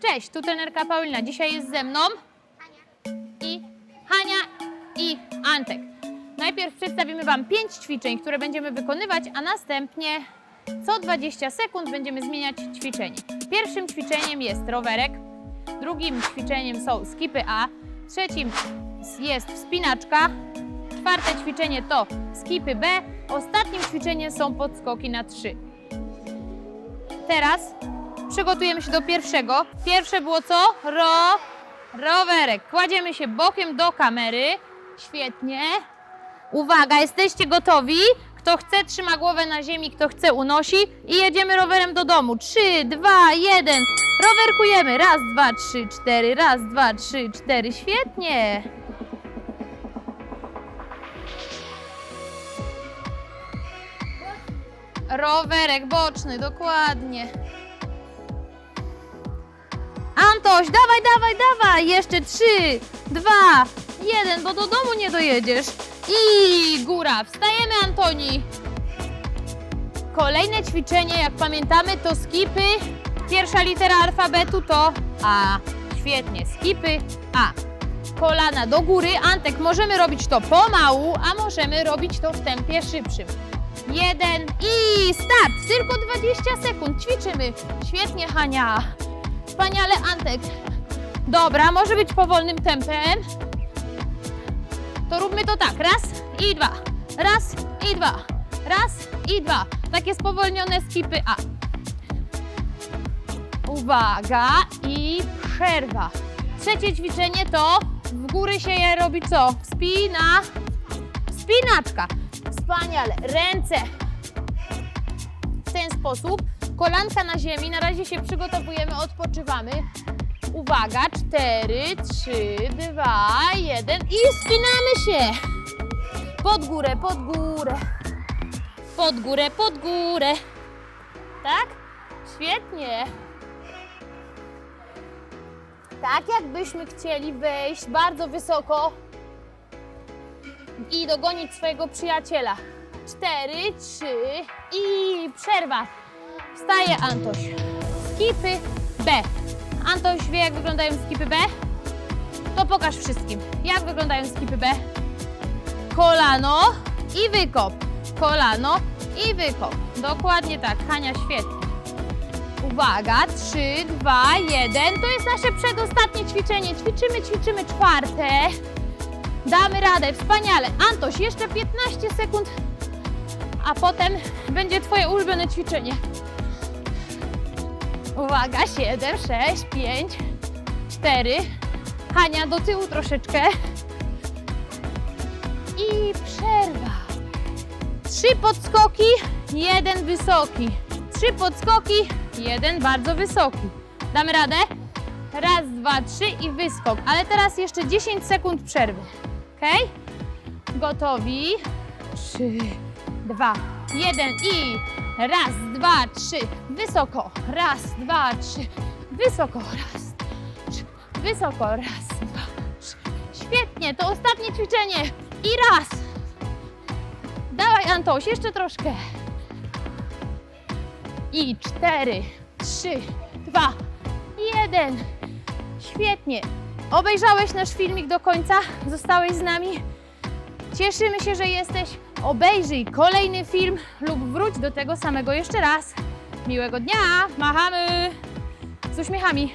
Cześć, tu trenerka Paulina. Dzisiaj jest ze mną i Hania i Antek. Najpierw przedstawimy Wam pięć ćwiczeń, które będziemy wykonywać, a następnie co 20 sekund będziemy zmieniać ćwiczenie. Pierwszym ćwiczeniem jest rowerek, drugim ćwiczeniem są skipy A, trzecim jest wspinaczka, czwarte ćwiczenie to skipy B, ostatnim ćwiczeniem są podskoki na trzy. Teraz przygotujemy się do pierwszego. Pierwsze było co? Ro, rowerek. Kładziemy się bokiem do kamery. Świetnie. Uwaga, jesteście gotowi? Kto chce, trzyma głowę na ziemi, kto chce, unosi i jedziemy rowerem do domu. Trzy, dwa, jeden. Rowerkujemy. Raz, dwa, trzy, cztery. Raz, dwa, trzy, cztery. Świetnie. Rowerek boczny, dokładnie. Antoś, dawaj, dawaj, dawaj! Jeszcze trzy, dwa, jeden, bo do domu nie dojedziesz. I góra. Wstajemy, Antoni. Kolejne ćwiczenie, jak pamiętamy, to skipy. Pierwsza litera alfabetu to A. Świetnie, skipy A. Kolana do góry. Antek, możemy robić to pomału, a możemy robić to w tempie szybszym. Jeden i start. Tylko 20 sekund. Ćwiczymy. Świetnie, Hania. Wspaniale, Antek. Dobra, może być powolnym tempem. To róbmy to tak. Raz i dwa. Raz i dwa. Raz i dwa. Takie spowolnione skipy A. Uwaga i przerwa. Trzecie ćwiczenie to w góry się je robi co? Spina, spinaczka. Wspaniale. Ręce w ten sposób. Kolanka na ziemi. Na razie się przygotowujemy, odpoczywamy. Uwaga, 4, 3, 2, 1 i spinamy się. Pod górę, pod górę. Pod górę, pod górę. Tak? Świetnie. Tak jakbyśmy chcieli wejść bardzo wysoko i dogonić swojego przyjaciela. 4, 3 i przerwa. Wstaje Antoś. Skipy B. Antoś wie, jak wyglądają skipy B? To pokaż wszystkim. Jak wyglądają skipy B? Kolano i wykop. Kolano i wykop. Dokładnie tak. Hania, świetnie. Uwaga, 3, 2, 1. To jest nasze przedostatnie ćwiczenie. Ćwiczymy, ćwiczymy czwarte. Damy radę, wspaniale. Antoś, jeszcze 15 sekund, a potem będzie Twoje ulubione ćwiczenie. Uwaga, 7, 6, 5, 4. Hania, do tyłu troszeczkę. I przerwa. Trzy podskoki, jeden wysoki. Trzy podskoki, jeden bardzo wysoki. Damy radę? Raz, dwa, trzy i wyskok. Ale teraz jeszcze 10 sekund przerwy. Ok? Gotowi? Trzy, dwa, jeden i raz, dwa, trzy. Wysoko. Raz, dwa, trzy. Wysoko. Raz, trzy. Wysoko. Raz, dwa, trzy. Świetnie. To ostatnie ćwiczenie. I raz. Dawaj, Antoś, jeszcze troszkę. I cztery, trzy, dwa, jeden. Świetnie. Obejrzałeś nasz filmik do końca? Zostałeś z nami? Cieszymy się, że jesteś. Obejrzyj kolejny film lub wróć do tego samego jeszcze raz. Miłego dnia. Machamy z uśmiechami.